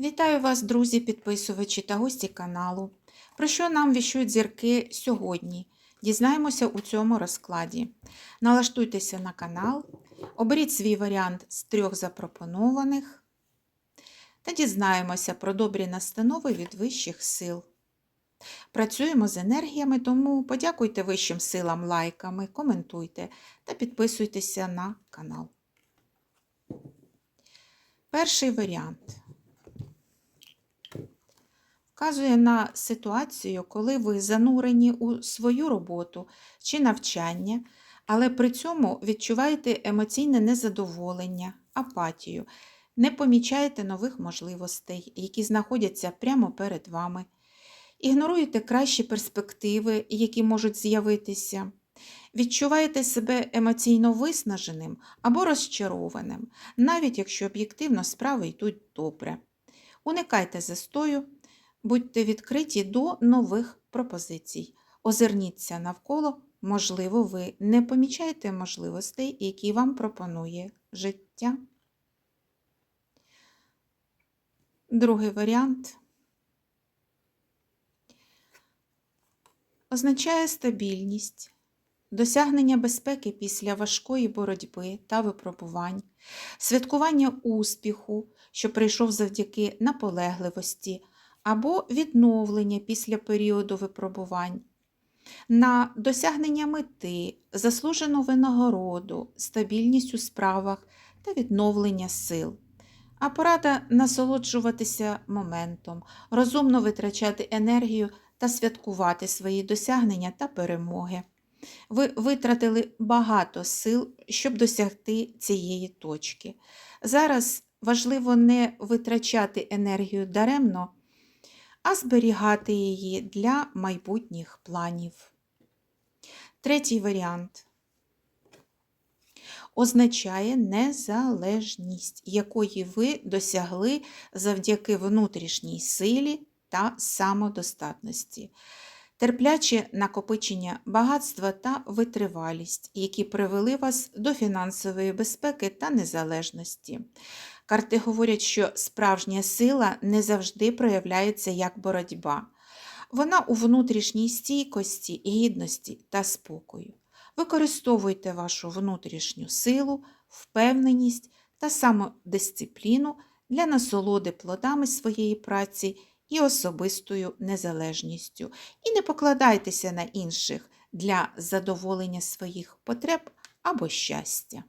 Вітаю вас, друзі, підписувачі та гості каналу. Про що нам віщують зірки сьогодні? Дізнаємося у цьому розкладі. Налаштуйтеся на канал, оберіть свій варіант з трьох запропонованих та дізнаємося про добрі настанови від вищих сил. Працюємо з енергіями, тому подякуйте вищим силам лайками, коментуйте та підписуйтеся на канал. Перший варіант вказує на ситуацію, коли ви занурені у свою роботу чи навчання, але при цьому відчуваєте емоційне незадоволення, апатію, не помічаєте нових можливостей, які знаходяться прямо перед вами, ігноруєте кращі перспективи, які можуть з'явитися. Відчуваєте себе емоційно виснаженим або розчарованим, навіть якщо об'єктивно справи йдуть добре. Уникайте застою, будьте відкриті до нових пропозицій. Озирніться навколо, можливо, ви не помічаєте можливостей, які вам пропонує життя. Другий варіант означає стабільність, досягнення безпеки після важкої боротьби та випробувань, святкування успіху, що прийшов завдяки наполегливості, або відновлення після періоду випробувань, на досягнення мети, заслужену винагороду, стабільність у справах та відновлення сил. А порада насолоджуватися моментом, розумно витрачати енергію та святкувати свої досягнення та перемоги. Ви витратили багато сил, щоб досягти цієї точки. Зараз важливо не витрачати енергію даремно, а зберігати її для майбутніх планів. Третій варіант означає незалежність, якої ви досягли завдяки внутрішній силі та самодостатності, терпляче накопичення багатства та витривалість, які привели вас до фінансової безпеки та незалежності. Карти говорять, що справжня сила не завжди проявляється як боротьба. Вона у внутрішній стійкості, гідності та спокою. Використовуйте вашу внутрішню силу, впевненість та самодисципліну для насолоди плодами своєї праці і особистою незалежністю. І не покладайтеся на інших для задоволення своїх потреб або щастя.